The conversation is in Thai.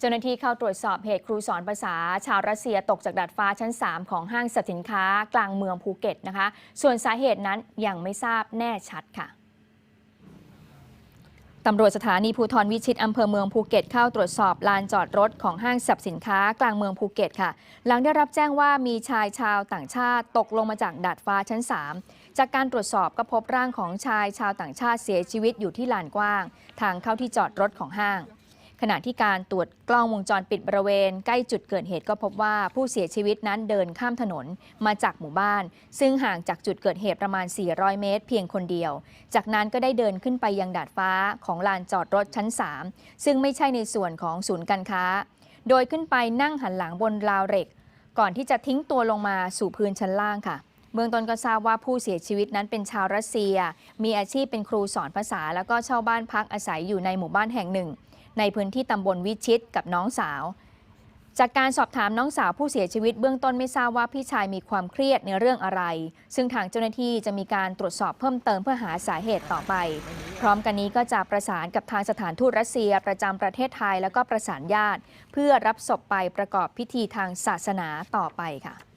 เจ้าหน้าที่เข้าตรวจสอบเหตุครูสอนภาษา ชาวรัสเซียตกจากดาดฟ้าชั้น 3 ของห้างสินค้ากลางเมืองภูเก็ตนะคะ ส่วนสาเหตุนั้นยังไม่ทราบแน่ชัดค่ะตำรวจสถานีภูธรวิชิตอำเภอเมืองภูเก็ตเข้าตรวจสอบลานจอดรถของห้างสรรพสินค้ากลางเมืองภูเก็ตค่ะ หลังได้รับแจ้งว่ามีชายชาวต่างชาติตกลงมาจากดาดฟ้าชั้น 3 จากการตรวจสอบก็พบร่างของชายชาวต่างชาติเสียชีวิตอยู่ที่ลานกว้าง ทางเข้าที่จอดรถของห้าง ขณะที่การตรวจกล้องวงจรปิดบริเวณ ใกล้จุดเกิดเหตุก็พบว่าผู้เสียชีวิตนั้นเดินข้ามถนนมาจากหมู่บ้าน ซึ่งห่างจากจุดเกิดเหตุประมาณ 400 เมตร เพียงคนเดียว จากนั้นก็ได้เดินขึ้นไปยังดาดฟ้าของลานจอดรถชั้น 3 ซึ่งไม่ใช่ในส่วนของศูนย์การค้า โดยขึ้นไปนั่งหันหลังบนราวเหล็ก ก่อนที่จะทิ้งตัวลงมาสู่พื้นชั้นล่างค่ะ เบื้องต้นก็ทราบว่าผู้เสียชีวิตนั้นเป็นชาวรัสเซีย มีอาชีพเป็นครูสอนภาษา แล้วก็เช่าบ้านพักอาศัยอยู่ในหมู่บ้านแห่งหนึ่ง ในพื้นที่ตำบลวิชิตกับน้องสาว จากการสอบถามน้องสาวผู้เสียชีวิตเบื้องต้นไม่ทราบว่าพี่ชายมีความเครียดในเรื่องอะไร ซึ่งทางเจ้าหน้าที่จะมีการตรวจสอบเพิ่มเติมเพื่อหาสาเหตุต่อไป พร้อมกันนี้ก็จะประสานกับทางสถานทูตรัสเซีย ประจำประเทศไทยแล้วก็ประสานญาติ เพื่อรับศพไปประกอบพิธีทางศาสนาต่อไปค่ะ